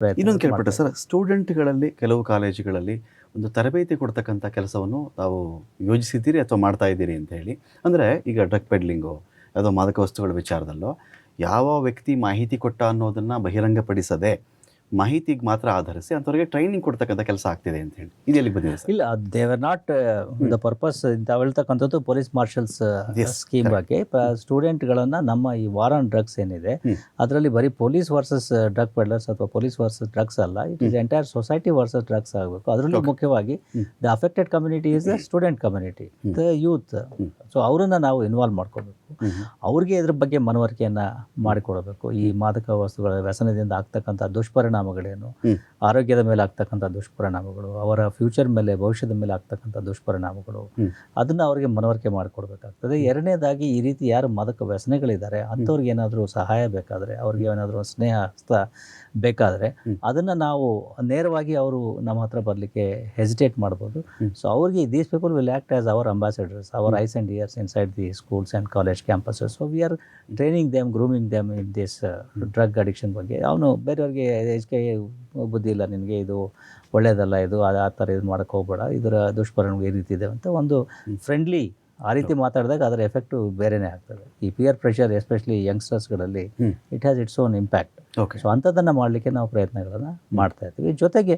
ಇನ್ನೊಂದು ಕೇಳ್ಬಿಟ್ಟೆ ಸರ್ ಸ್ಟೂಡೆಂಟ್ಗಳಲ್ಲಿ ಕೆಲವು ಕಾಲೇಜುಗಳಲ್ಲಿ ಒಂದು ತರಬೇತಿ ಕೊಡ್ತಕ್ಕಂಥ ಕೆಲಸವನ್ನು ತಾವು ಯೋಜಿಸಿದ್ದೀರಿ ಅಥವಾ ಮಾಡ್ತಾ ಇದ್ದೀರಿ ಅಂತ ಹೇಳಿ. ಅಂದರೆ ಈಗ ಡ್ರಗ್ ಪೆಡ್ಲಿಂಗು ಯಾವುದೋ ಮಾದಕ ವಸ್ತುಗಳ ವಿಚಾರದಲ್ಲೋ ಯಾವ ವ್ಯಕ್ತಿ ಮಾಹಿತಿ ಕೊಟ್ಟ ಅನ್ನೋದನ್ನು ಬಹಿರಂಗಪಡಿಸದೆ ಮಾಹಿತಿಗೆ ಮಾತ್ರ ಆಧರಿಸಿ ಅಂಥವ್ರಿಗೆ ಟ್ರೈನಿಂಗ್ ಕೊಡ್ತಕ್ಕಂಥ ಕೆಲಸ ಆಗ್ತಿದೆ ಅಂತ ಹೇಳಿ. ಇದು ಎಲ್ಲಿಗೆ ಬಂದಿದೆ ಇಲ್ಲ ದೇವರ್ ನಾಟ್ ದ ಪರ್ಪಸ್ ತಾವು ಹೇಳ್ತಕ್ಕಂಥದ್ದು ಪೊಲೀಸ್ ಮಾರ್ಷಲ್ಸ್ ಸ್ಕೀಮ್. ಬಗ್ಗೆ. ಸ್ಟೂಡೆಂಟ್ಗಳನ್ನು ನಮ್ಮ ಈ ವಾರ್ ಆನ್ ಡ್ರಗ್ಸ್ ಏನಿದೆ. ಅದರಲ್ಲಿ ಬರೀ ಪೊಲೀಸ್ ವರ್ಸಸ್ ಡ್ರಗ್ ಪೆಡ್ಲರ್ಸ್ ಅಥವಾ ಪೊಲೀಸ್ ವರ್ಸಸ್ ಡ್ರಗ್ಸ್ ಅಲ್ಲ it is entire society versus drugs ಆಗಬೇಕು. ಅದರಲ್ಲೂ ಮುಖ್ಯವಾಗಿ the affected community is the student community the youth. So ಅವರನ್ನು ನಾವು ಇನ್ವಾಲ್ವ್ ಮಾಡ್ಕೋಬೇಕು. ಅವ್ರಿಗೆ ಇದ್ರ ಬಗ್ಗೆ ಮನವರಿಕೆಯನ್ನು ಮಾಡಿಕೊಡಬೇಕು. ಈ ಮಾದಕ ವಸ್ತುಗಳ ವ್ಯಸನದಿಂದ ಆಗ್ತಕ್ಕಂಥ ದುಷ್ಪರಿಣಾಮಗಳೇನು? ಆರೋಗ್ಯದ ಮೇಲೆ ಆಗ್ತಕ್ಕಂಥ ದುಷ್ಪರಿಣಾಮಗಳು ಅವರ ಫ್ಯೂಚರ್ ಮೇಲೆ ಭವಿಷ್ಯದ ಮೇಲೆ ಆಗ್ತಕ್ಕಂಥ ದುಷ್ಪರಿಣಾಮಗಳು. ಅದನ್ನು ಅವರಿಗೆ ಮನವರಿಕೆ ಮಾಡಿಕೊಡ್ಬೇಕಾಗ್ತದೆ. ಎರಡನೇದಾಗಿ ಈ ರೀತಿ ಯಾರು ಮಾದಕ ವ್ಯಸನೆಗಳಿದ್ದಾರೆ ಅಂಥವ್ರಿಗೆ ಏನಾದರೂ ಸಹಾಯ ಬೇಕಾದರೆ ಅವ್ರಿಗೆ ಏನಾದರೂ ಸ್ನೇಹ ಹಸ್ತ ಬೇಕಾದರೆ. ಅದನ್ನು ನಾವು ನೇರವಾಗಿ ಅವರು ನಮ್ಮ ಹತ್ರ ಬರಲಿಕ್ಕೆ ಹೆಸಿಟೇಟ್ ಮಾಡ್ಬೋದು. ಸೊ ಅವ್ರಿಗೆ these people will act as our ambassadors our eyes and ears inside the schools and college campuses. So we are training them grooming them in this drug addiction ಬಗ್ಗೆ. ಅವನು ಬೇರೆಯವ್ರಿಗೆ ಎಚ್ ಬುದ್ಧಿ ಇಲ್ಲ ನಿನಗೆ ಇದು ಒಳ್ಳೆಯದಲ್ಲ ಇದು ಆ- ಆ ಥರ ಇದು ಮಾಡೋಕ್ಕೆ ಹೋಗ್ಬೇಡ ಇದರ ದುಷ್ಪರಿಣಾಮ ಈ ರೀತಿ ಇದೆ ಅಂತ ಒಂದು ಫ್ರೆಂಡ್ಲಿ ಆ ರೀತಿ ಮಾತಾಡಿದಾಗ ಅದರ ಎಫೆಕ್ಟು ಬೇರೆನೇ ಆಗ್ತದೆ. ಈ peer pressure especially ಯಂಗ್ಸ್ಟರ್ಸ್ಗಳಲ್ಲಿ. It has its own impact so ಅಂಥದ್ದನ್ನು ಮಾಡಲಿಕ್ಕೆ ನಾವು ಪ್ರಯತ್ನಗಳನ್ನು ಮಾಡ್ತಾ ಇರ್ತೀವಿ. ಜೊತೆಗೆ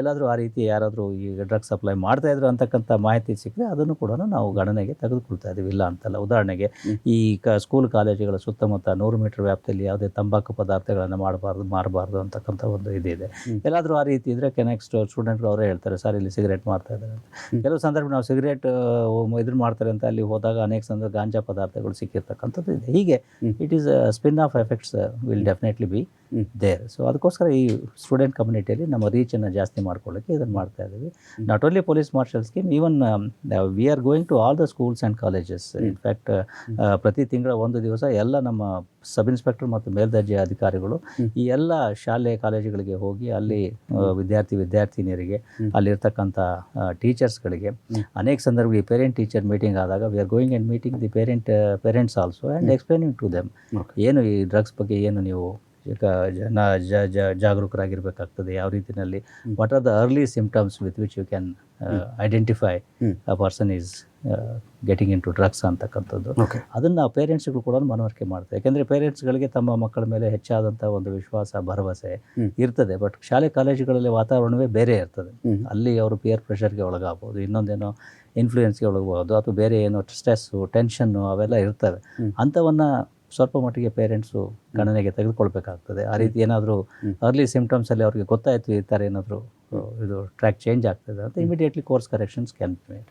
ಎಲ್ಲಾದರೂ ಆ ರೀತಿ ಯಾರಾದರೂ ಈ ಡ್ರಗ್ ಸಪ್ಲೈ ಮಾಡ್ತಾ ಇದ್ರು ಅಂತಕ್ಕಂಥ ಮಾಹಿತಿ ಸಿಕ್ಕರೆ ಅದನ್ನು ಕೂಡ ನಾವು ಗಣನೆಗೆ ತೆಗೆದುಕೊಳ್ತಾ ಇದ್ದೀವಿ. ಇಲ್ಲ ಅಂತಲ್ಲ. ಉದಾಹರಣೆಗೆ ಈ ಕ ಸ್ಕೂಲ್ ಕಾಲೇಜುಗಳ ಸುತ್ತಮುತ್ತ ನೂರು ಮೀಟರ್ ವ್ಯಾಪ್ತಿಯಲ್ಲಿ ಯಾವುದೇ ತಂಬಾಕು ಪದಾರ್ಥಗಳನ್ನು ಮಾಡಬಾರ್ದು ಮಾರಬಾರ್ದು ಅಂತಕ್ಕಂಥ ಒಂದು ಇದಿದೆ. ಎಲ್ಲಾದರೂ ಆ ರೀತಿ ಇದ್ದರೆ ನೆಕ್ಸ್ಟ್ ಸ್ಟೂಡೆಂಟ್ಗಳು ಅವರೇ ಹೇಳ್ತಾರೆ ಸರ್ ಇಲ್ಲಿ ಸಿಗರೇಟ್ ಮಾಡ್ತಾ ಇದ್ದಾರೆ ಅಂತ. ಕೆಲವು ಸಂದರ್ಭ ನಾವು ಸಿಗರೇಟ್ ಇದ್ರ ಮಾಡ್ತಾರೆ ಅಂತ ಅಲ್ಲಿ ಹೋದಾಗ ಅನೇಕ ಸಂದರ್ಭ ಗಾಂಜಾ ಪದಾರ್ಥಗಳು ಸಿಕ್ಕಿರ್ತಕ್ಕಂಥದ್ದು ಇದೆ. ಹೀಗೆ. It is spin off effects will definitely be. There so ಅದಕ್ಕೋಸ್ಕರ ಈ ಸ್ಟೂಡೆಂಟ್ ಕಮ್ಯುನಿಟಿಯಲ್ಲಿ ನಮ್ಮ ರೀಚನ್ನು ಜಾಸ್ತಿ ಮಾಡ್ಕೊಳ್ಳೋಕ್ಕೆ ಇದನ್ನು ಮಾಡ್ತಾ ಇದ್ದೀವಿ. Not only police marshal scheme even we are going to all the schools and colleges. In fact ಪ್ರತಿ ತಿಂಗಳ ಒಂದು ದಿವಸ ಎಲ್ಲ ನಮ್ಮ ಸಬ್ ಇನ್ಸ್ಪೆಕ್ಟರ್ ಮತ್ತು ಮೇಲ್ದರ್ಜೆ ಅಧಿಕಾರಿಗಳು ಈ ಎಲ್ಲ ಶಾಲೆ ಕಾಲೇಜುಗಳಿಗೆ ಹೋಗಿ ಅಲ್ಲಿ ವಿದ್ಯಾರ್ಥಿ ವಿದ್ಯಾರ್ಥಿನಿಯರಿಗೆ. ಅಲ್ಲಿರ್ತಕ್ಕಂಥ ಟೀಚರ್ಸ್ಗಳಿಗೆ. ಅನೇಕ ಸಂದರ್ಭದಲ್ಲಿ ಪೇರೆಂಟ್ ಟೀಚರ್ ಮೀಟಿಂಗ್ ಆದಾಗ we are going and meeting the parent parents also and explaining to them ಏನು ಈ ಡ್ರಗ್ಸ್ ಬಗ್ಗೆ ಏನು ನೀವು ಜನ ಜ ಜ ಜಾಗರೂಕರಾಗಿರ್ಬೇಕಾಗ್ತದೆ. ಯಾವ ರೀತಿಯಲ್ಲಿ. What are the early symptoms with which you can identify. A person is getting into drugs ಅಂತಕ್ಕಂಥದ್ದು. ಅದನ್ನ ಪೇರೆಂಟ್ಸ್ಗಳು ಕೂಡ ಮನವರಿಕೆ ಮಾಡ್ತಾರೆ. ಯಾಕೆಂದರೆ ಪೇರೆಂಟ್ಸ್ಗಳಿಗೆ ತಮ್ಮ ಮಕ್ಕಳ ಮೇಲೆ ಹೆಚ್ಚಾದಂಥ ಒಂದು ವಿಶ್ವಾಸ ಭರವಸೆ ಇರ್ತದೆ. ಬಟ್ ಶಾಲೆ ಕಾಲೇಜುಗಳಲ್ಲಿ ವಾತಾವರಣವೇ ಬೇರೆ ಇರ್ತದೆ. ಅಲ್ಲಿ ಅವರು ಪಿಯರ್ ಪ್ರೆಷರ್ಗೆ ಒಳಗಾಗ್ಬೋದು. ಇನ್ನೊಂದೇನೋ ಇನ್ಫ್ಲೂಯೆನ್ಸ್ಗೆ ಒಳಗಬಹುದು ಅಥವಾ ಬೇರೆ ಏನೋ ಸ್ಟ್ರೆಸ್ಸು ಟೆನ್ಷನ್ನು ಅವೆಲ್ಲ ಇರ್ತವೆ. ಅಂಥವನ್ನು ಸ್ವಲ್ಪ ಮಟ್ಟಿಗೆ ಪೇರೆಂಟ್ಸು ಗಣನೆಗೆ ತೆಗೆದುಕೊಳ್ಬೇಕಾಗ್ತದೆ. ಆ ರೀತಿ ಏನಾದರೂ. ಅರ್ಲಿ ಸಿಂಪ್ಟಮ್ಸಲ್ಲಿ ಅವ್ರಿಗೆ ಗೊತ್ತಾಯಿತು ಈ ಥರ ಏನಾದರೂ ಇದು ಟ್ರ್ಯಾಕ್ ಚೇಂಜ್ ಆಗ್ತದೆ ಅಂತ immediately course corrections can made